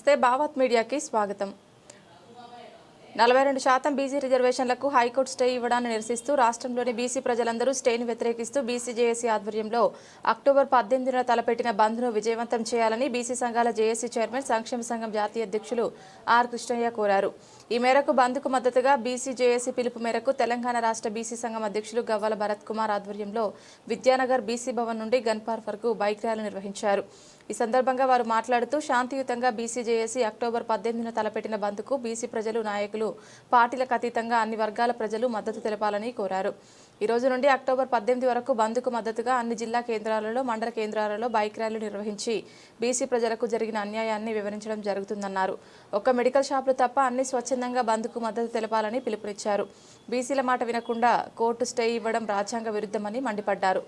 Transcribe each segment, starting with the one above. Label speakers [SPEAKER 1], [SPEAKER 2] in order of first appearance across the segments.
[SPEAKER 1] నమస్తే భావత్ మీడియాకి స్వాగతం. నలభై రెండు శాతం బీసీ రిజర్వేషన్లకు హైకోర్టు స్టే ఇవ్వడాన్ని నిరసిస్తూ రాష్ట్రంలోని బీసీ ప్రజలందరూ స్టేని వ్యతిరేకిస్తూ బీసీ జేఏసీ ఆధ్వర్యంలో అక్టోబర్ పద్దెనిమిదిన తలపెట్టిన బంద్ను విజయవంతం చేయాలని బీసీ సంఘాల జేఏసీ చైర్మన్ సంక్షేమ సంఘం జాతీయ అధ్యక్షులు ఆర్ కృష్ణయ్య కోరారు. ఈ మేరకు బంద్కు మద్దతుగా బీసీ జేఏసీ పిలుపు మేరకు తెలంగాణ రాష్ట్ర బీసీ సంఘం అధ్యక్షులు గవ్వల భరత్ కుమార్ ఆధ్వర్యంలో విద్యానగర్ బీసీ భవన్ నుండి గన్పార్ వరకు బైక్ ర్యాలీ నిర్వహించారు. ఈ సందర్భంగా వారు మాట్లాడుతూ శాంతియుతంగా బీసీ జేఏసీ అక్టోబర్ పద్దెనిమిదిన తలపెట్టిన బంద్కు బీసీ ప్రజలు నాయకులు పార్టీలకు అతీతంగా అన్ని వర్గాల ప్రజలు మద్దతు తెలపాలని కోరారు. ఈ రోజు నుండి అక్టోబర్ పద్దెనిమిది వరకు బంద్కు మద్దతుగా అన్ని జిల్లా కేంద్రాలలో మండల కేంద్రాలలో బైక్ ర్యాలీ నిర్వహించి బీసీ ప్రజలకు జరిగిన అన్యాయాన్ని వివరించడం జరుగుతుందన్నారు. ఒక్క మెడికల్ షాపులు తప్ప అన్ని స్వచ్ఛందంగా బంద్కు మద్దతు తెలపాలని పిలుపునిచ్చారు. బీసీల మాట వినకుండా కోర్టు స్టే ఇవ్వడం రాజ్యాంగ విరుద్ధమని మండిపడ్డారు.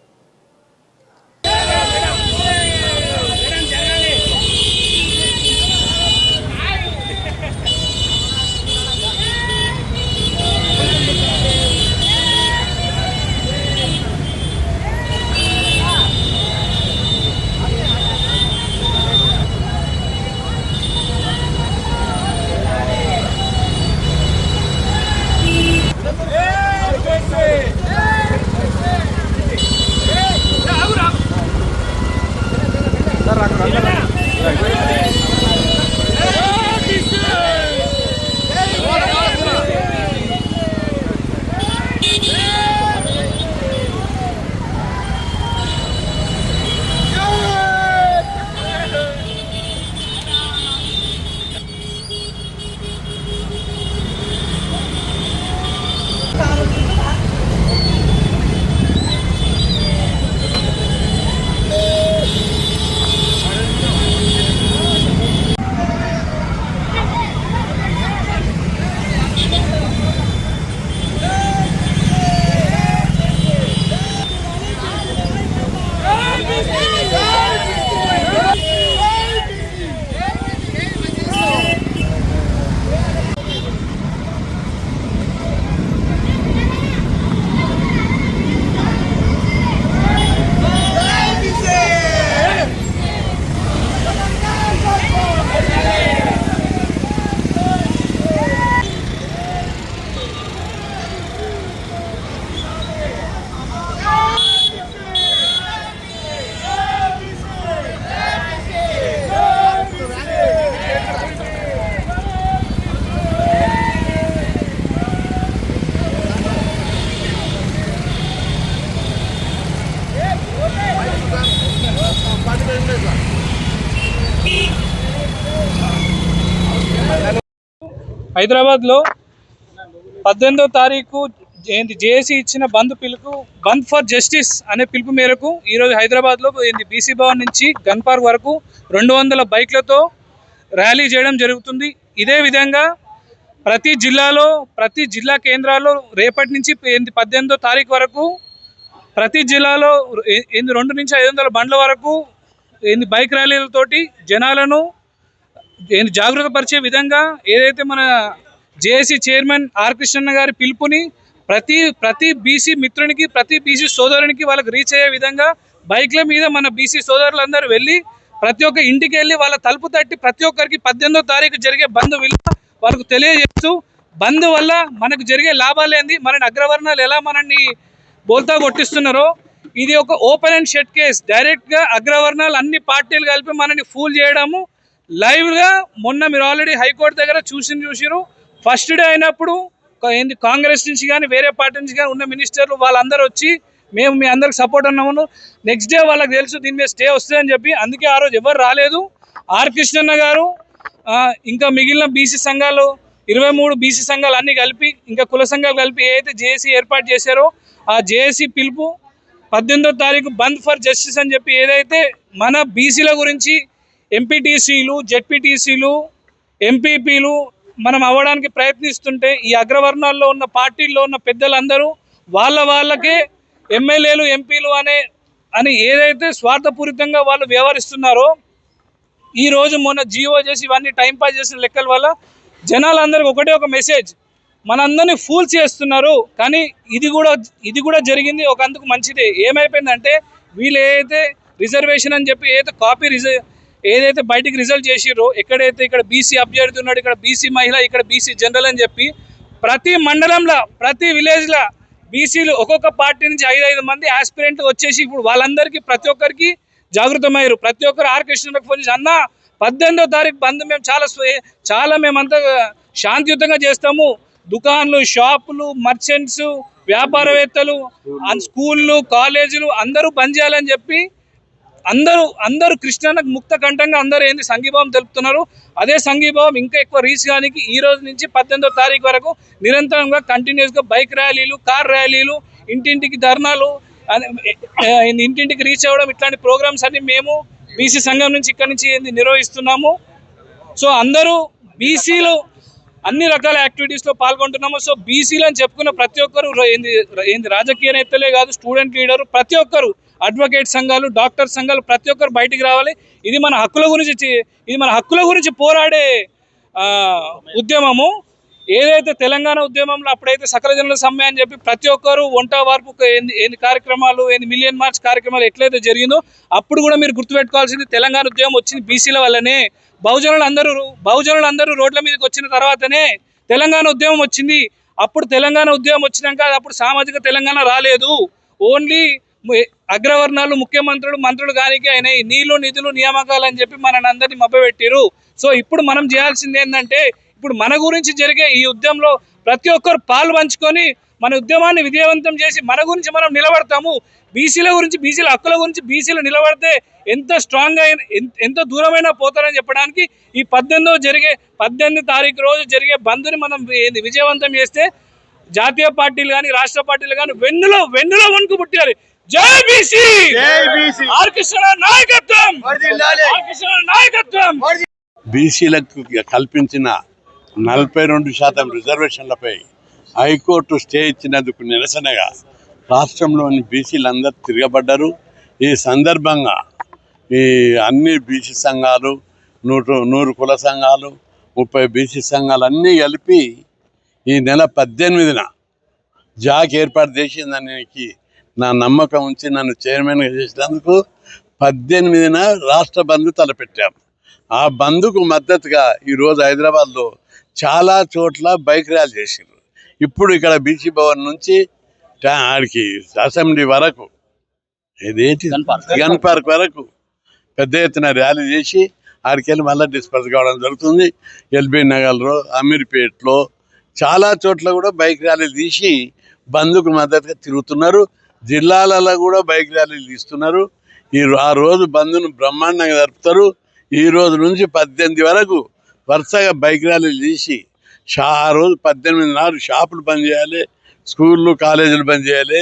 [SPEAKER 2] హైదరాబాద్లో పద్దెనిమిదో తారీఖు ఏంది జేఏసీ ఇచ్చిన బంద్ పిలుపు బంద్ ఫర్ జస్టిస్ అనే పిలుపు మేరకు ఈరోజు హైదరాబాద్లో ఏంది బీసీ భవన్ నుంచి గన్ పార్క్ వరకు రెండు వందల బైక్లతో ర్యాలీ చేయడం జరుగుతుంది. ఇదే విధంగా ప్రతి జిల్లాలో ప్రతి జిల్లా కేంద్రాల్లో రేపటి నుంచి ఏంది పద్దెనిమిదో తారీఖు వరకు ప్రతి జిల్లాలో ఏంది రెండు నుంచి ఐదు వందల బండ్ల వరకు ఏంది బైక్ ర్యాలీలతోటి జనాలను జాగ్రత్త పరిచే విధంగా ఏదైతే మన జేఏసీ చైర్మన్ ఆర్ కృష్ణన్న గారి పిలుపుని ప్రతి ప్రతి బీసీ మిత్రునికి ప్రతి బీసీ సోదరునికి వాళ్ళకి రీచ్ అయ్యే విధంగా బైక్ల మీద మన బీసీ సోదరులందరూ వెళ్ళి ప్రతి ఒక్క ఇంటికి వెళ్ళి వాళ్ళ తలుపు తట్టి ప్రతి ఒక్కరికి పద్దెనిమిదో తారీఖు జరిగే బంద్ విలువ వాళ్ళకు తెలియజేస్తూ బంద్ వల్ల మనకు జరిగే లాభాలు ఏంది మన అగ్రవర్ణాలు ఎలా మనల్ని బోల్తా కొట్టిస్తున్నారో ఇది ఒక ఓపెన్ అండ్ షెట్ కేస్ డైరెక్ట్గా అగ్రవర్ణాలు అన్ని పార్టీలు కలిపి మనని ఫూల్ చేయడము లైవ్గా మొన్న మీరు ఆల్రెడీ హైకోర్టు దగ్గర చూసి చూసిరు ఫస్ట్ డే అయినప్పుడు ఏంది కాంగ్రెస్ నుంచి కానీ వేరే పార్టీ నుంచి కానీ ఉన్న మినిస్టర్లు వాళ్ళందరూ వచ్చి మేము మీ అందరికి సపోర్ట్ అన్నాము నెక్స్ట్ డే వాళ్ళకి తెలుసు దీని మీద స్టే వస్తుందని చెప్పి అందుకే ఆ రోజు ఎవరు రాలేదు. ఆర్ కృష్ణన్న గారు ఇంకా మిగిలిన బీసీ సంఘాలు ఇరవై మూడు బీసీ సంఘాలు అన్నీ కలిపి ఇంకా కుల సంఘాలు కలిపి ఏదైతే జేఏసీ ఏర్పాటు చేశారో ఆ జేఏసీ పిలుపు పద్దెనిమిదో తారీఖు బంద్ ఫర్ జస్టిస్ అని చెప్పి ఏదైతే మన బీసీల గురించి ఎంపీటీసీలు జెడ్పీటీసీలు ఎంపీపీలు మనం అవ్వడానికి ప్రయత్నిస్తుంటే ఈ అగ్రవర్ణాల్లో ఉన్న పార్టీల్లో ఉన్న పెద్దలందరూ వాళ్ళ వాళ్ళకే ఎమ్మెల్యేలు ఎంపీలు అనే అని ఏదైతే స్వార్థపూరితంగా వాళ్ళు వ్యవహరిస్తున్నారో ఈ రోజు మొన్న జియో చేసి ఇవన్నీ టైంపాస్ చేసిన లెక్కల వల్ల జనాలందరికీ ఒకటే ఒక మెసేజ్. మనందరినీ ఫూల్ చేస్తున్నారు కానీ ఇది కూడా ఇది కూడా జరిగింది ఒక అందుకు మంచిదే. ఏమైపోయిందంటే వీళ్ళు ఏదైతే రిజర్వేషన్ అని చెప్పి ఏదైతే కాపీ రిజర్వ్ ఏదైతే బయటికి రిజల్ట్ చేసిరో ఎక్కడైతే ఇక్కడ బీసీ అభ్యర్థి ఉన్నాడు ఇక్కడ బీసీ మహిళ ఇక్కడ బీసీ జనరల్ అని చెప్పి ప్రతి మండలంలో ప్రతి విలేజ్లో బీసీలు ఒక్కొక్క పార్టీ నుంచి ఐదు ఐదు మంది ఆస్పిరెంట్లు వచ్చేసి ఇప్పుడు వాళ్ళందరికీ ప్రతి ఒక్కరికి జాగృతమయ్యారు. ప్రతి ఒక్కరు ఆర్ కృష్ణకు ఫోన్ చేసి అన్న పద్దెనిమిదో తారీఖు బంద్ మేము చాలా చాలా మేమంతా శాంతియుతంగా చేస్తాము. దుకాన్లు షాపులు మర్చెంట్స్ వ్యాపారవేత్తలు స్కూళ్ళు కాలేజీలు అందరూ బంద్ చేయాలని చెప్పి అందరూ అందరూ కృష్ణన్నకు ముక్త కంఠంగా అందరూ ఏంది సంఘీభావం తెలుపుతున్నారు. అదే సంఘీభావం ఇంకా ఎక్కువ రీచ్ కానికి ఈ రోజు నుంచి పద్దెనిమిదో తారీఖు వరకు నిరంతరంగా కంటిన్యూస్గా బైక్ ర్యాలీలు కార్ ర్యాలీలు ఇంటింటికి ధర్నాలు ఇంటింటికి రీచ్ అవ్వడం ఇట్లాంటి ప్రోగ్రామ్స్ అన్ని మేము బీసీ సంఘం నుంచి ఇక్కడ నుంచి ఏంది నిర్వహిస్తున్నాము. సో అందరూ బీసీలు అన్ని రకాల యాక్టివిటీస్లో పాల్గొంటున్నాము. సో బీసీలు అని చెప్పుకున్న ప్రతి ఒక్కరు ఏంది ఏంది రాజకీయ నేతలే కాదు స్టూడెంట్ లీడరు ప్రతి ఒక్కరు అడ్వకేట్ సంఘాలు డాక్టర్ సంఘాలు ప్రతి ఒక్కరు బయటికి రావాలి. ఇది మన హక్కుల గురించి ఇది మన హక్కుల గురించి పోరాడే ఉద్యమము. ఏదైతే తెలంగాణ ఉద్యమంలో అప్పుడైతే సకల జనుల సమ్మె అని చెప్పి ప్రతి ఒక్కరు వంట వార్పు ఎన్ని ఏంది కార్యక్రమాలు ఎన్ని మిలియన్ మార్చ్ కార్యక్రమాలు ఎట్లయితే జరిగిందో అప్పుడు కూడా మీరు గుర్తుపెట్టుకోవాల్సింది తెలంగాణ ఉద్యమం వచ్చింది బీసీల వల్లనే బహుజనులు అందరూ బహుజనులు అందరూ రోడ్ల మీదకి వచ్చిన తర్వాతనే తెలంగాణ ఉద్యమం వచ్చింది. అప్పుడు తెలంగాణ ఉద్యమం వచ్చినాక అప్పుడు సామాజిక తెలంగాణ రాలేదు. ఓన్లీ అగ్రవర్ణాలు ముఖ్యమంత్రులు మంత్రులు కానికి అయినాయి. నీళ్ళు నిధులు నియామకాలు అని చెప్పి మనని అందరినీ మభ్యపెట్టిరు సో ఇప్పుడు మనం చేయాల్సింది ఏంటంటే ఇప్పుడు మన గురించి జరిగే ఈ ఉద్యమంలో ప్రతి ఒక్కరు పాలు పంచుకొని మన ఉద్యమాన్ని విజయవంతం చేసి మన గురించి మనం నిలబడతాము. బీసీల గురించి బీసీల హక్కుల గురించి బీసీలు నిలబడితే ఎంత స్ట్రాంగ్ అయిన ఎంత- దూరమైన దూరమైనా పోతారని చెప్పడానికి ఈ పద్దెనిమిదో జరిగే పద్దెనిమిది తారీఖు రోజు జరిగే బంద్ని మనం విజయవంతం చేస్తే జాతీయ పార్టీలు కానీ రాష్ట్ర పార్టీలు కానీ వెన్నులో వెన్నులో వణుకు పుట్టాలి. జై బీసీ!
[SPEAKER 3] జై బీసీ!
[SPEAKER 2] ఆర్ కృష్ణ నాయకత్వం! కృష్ణ నాయకత్వం!
[SPEAKER 4] బీసీలకు కల్పించిన నలభై రెండు శాతం రిజర్వేషన్లపై హైకోర్టు స్టే ఇచ్చినందుకు నిరసనగా రాష్ట్రంలోని బీసీలందరూ తిరగబడ్డారు. ఈ సందర్భంగా ఈ అన్ని బీసీ సంఘాలు నూరు నూరు కుల సంఘాలు ముప్పై బీసీ సంఘాలు అన్నీ కలిపి ఈ నెల పద్దెనిమిదిన జాక్ ఏర్పాటు చేసిందానికి నా నమ్మకం ఉంచి నన్ను చైర్మన్గా చేసినందుకు పద్దెనిమిదిన రాష్ట్ర బంద్ తలపెట్టాం. ఆ బంద్కు మద్దతుగా ఈరోజు హైదరాబాద్లో చాలా చోట్ల బైక్ ర్యాలీ చేసిండ్రు. ఇప్పుడు ఇక్కడ బీసీ భవన్ నుంచి ఆడికి అసెంబ్లీ వరకు ఇదేంటి గన్ పార్క్ వరకు. పెద్ద ఎత్తున ర్యాలీ చేసి ఆడికెళ్ళి మళ్ళీ డిస్పర్స్ కావడం జరుగుతుంది. ఎల్బీ నగర్లో అమీర్పేట్లో చాలా చోట్ల కూడా బైక్ ర్యాలీలు తీసి బంద్కు మద్దతుగా తిరుగుతున్నారు. జిల్లాలలో కూడా బైక్ ర్యాలీలు తీస్తున్నారు. ఈ ఆ రోజు బంద్ను బ్రహ్మాండంగా జరుపుతారు. ఈ రోజు నుంచి పద్దెనిమిది వరకు వరుసగా బైక్ ర్యాలీలు తీసి షా ఆ రోజు పద్దెనిమిది నాడు షాపులు బంద్ చేయాలి స్కూళ్ళు కాలేజీలు బంద్ చేయాలి.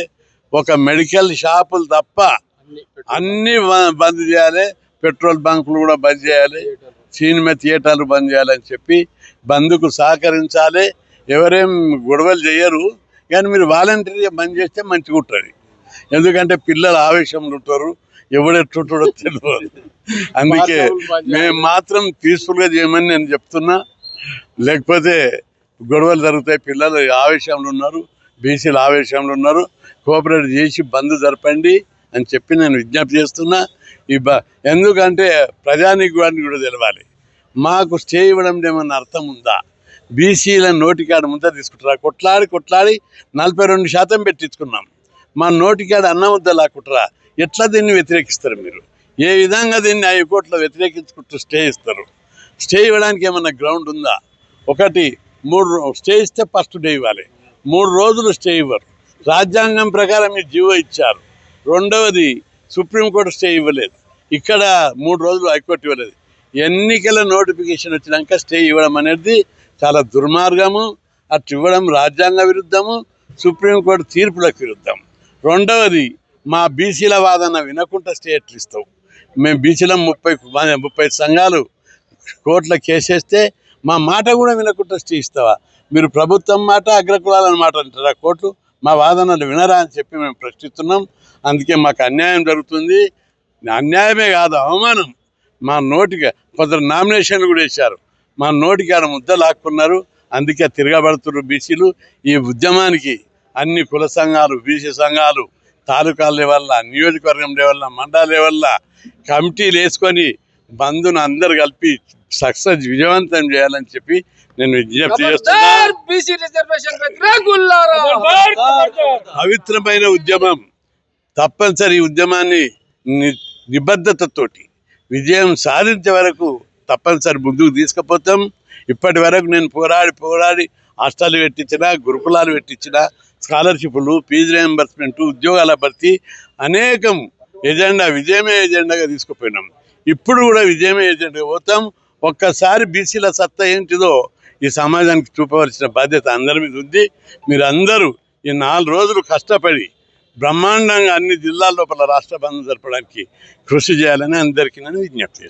[SPEAKER 4] ఒక మెడికల్ షాపులు తప్ప అన్ని బంద్ చేయాలి. పెట్రోల్ బంకులు కూడా బంద్ చేయాలి. సినిమా థియేటర్లు బంద్ చేయాలని చెప్పి బంద్కు సహకరించాలి. ఎవరేం గొడవలు చేయరు. కానీ మీరు వాలంటీర్గా బంద్ చేస్తే మంచిగా ఉంటుంది ఎందుకంటే పిల్లలు ఆవేశంలో ఉంటారు ఎవడెట్టుంటాడో తెలియదు అందుకే మేము మాత్రం పీస్ఫుల్గా చేయమని నేను చెప్తున్నా. లేకపోతే గొడవలు జరుగుతాయి పిల్లలు ఆవేశంలో ఉన్నారు బీసీలు ఆవేశంలో ఉన్నారు కోఆపరేట్ చేసి బంద్ జరపండి అని చెప్పి నేను విజ్ఞప్తి చేస్తున్నా. ఈ బ ఎందుకంటే ప్రజానీకాన్ని కూడా తెలవాలి. మాకు స్టే ఇవ్వడం ఏమన్నా అర్థం ఉందా? బీసీల నోటికాడ ముద్ద తీసుకుంటారా? కొట్లాడి కొట్లాడి నలభై రెండు శాతం పెట్టించుకున్నాం. మా నోటికాడ అన్న ముద్ద కుట్రా ఎట్లా దీన్ని వ్యతిరేకిస్తారు మీరు? ఏ విధంగా దీన్ని హైకోర్టులో వ్యతిరేకించుకుంటూ స్టే ఇస్తారు? స్టే ఇవ్వడానికి ఏమన్నా గ్రౌండ్ ఉందా? ఒకటి మూడు స్టే ఇస్తే ఫస్ట్ డే ఇవ్వాలి. మూడు రోజులు స్టే ఇవ్వరు. రాజ్యాంగం ప్రకారం మీరు జీవో ఇచ్చారు. రెండవది సుప్రీంకోర్టు స్టే ఇవ్వలేదు. ఇక్కడ మూడు రోజులు హైకోర్టు ఇవ్వలేదు. ఎన్నికల నోటిఫికేషన్ వచ్చినాక స్టే ఇవ్వడం అనేది చాలా దుర్మార్గము. అటు ఇవ్వడం రాజ్యాంగ విరుద్ధము సుప్రీంకోర్టు తీర్పులకు విరుద్ధము. రెండవది మా బీసీల వాదన వినకుండా స్టేట్లు ఇస్తాం. మేము బీసీల ముప్పై ముప్పై సంఘాలు కోర్టులో కేసేస్తే మా మాట కూడా వినకుండా స్టే ఇస్తావా? మీరు ప్రభుత్వం మాట అగ్రకులాల మాట అంటారా కోర్టు మా వాదనలు వినరా అని చెప్పి మేము ప్రశ్నిస్తున్నాం. అందుకే మాకు అన్యాయం జరుగుతుంది. అన్యాయమే కాదు అవమానం. మా నోటికి కొందరు నామినేషన్లు కూడా వేశారు. మా నోటికి ఆడ ముద్ద లాక్కున్నారు. అందుకే తిరగబడుతున్నారు బీసీలు. ఈ ఉద్యమానికి అన్ని కుల సంఘాలు బీసీ సంఘాలు తాలూకా లెవెల్ల నియోజకవర్గం లెవెల్ల మండల లెవెల్ల కమిటీలు వేసుకొని బంధును అందరు కలిపి సక్సెస్ విజయవంతం చేయాలని చెప్పి నేను విజ్ఞప్తి చేస్తున్నా పవిత్రమైన ఉద్యమం తప్పనిసరి ఈ ఉద్యమాన్ని నిబద్ధతతోటి విజయం సాధించే వరకు తప్పనిసరి ముందుకు తీసుకుపోతాం. ఇప్పటి వరకు నేను పోరాడి పోరాడి హాస్టల్ పెట్టించిన గురుకులాలు పెట్టించిన స్కాలర్షిప్లు ఫీజు రియంబర్స్మెంట్ ఉద్యోగాల భర్తీ అనేకం ఎజెండా విజయమే ఎజెండాగా తీసుకుపోయినాం. ఇప్పుడు కూడా విజయమే ఎజెండాగా పోతాం. ఒక్కసారి బీసీల సత్తా ఏంటిదో ఈ సమాజానికి చూపవలసిన బాధ్యత అందరి మీద ఉంది. మీరందరూ ఈ నాలుగు రోజులు కష్టపడి బ్రహ్మాండంగా అన్ని జిల్లాల లోపల రాష్ట్ర బంధం జరపడానికి కృషి చేయాలని అందరికీ నేను విజ్ఞప్తి చేస్తాను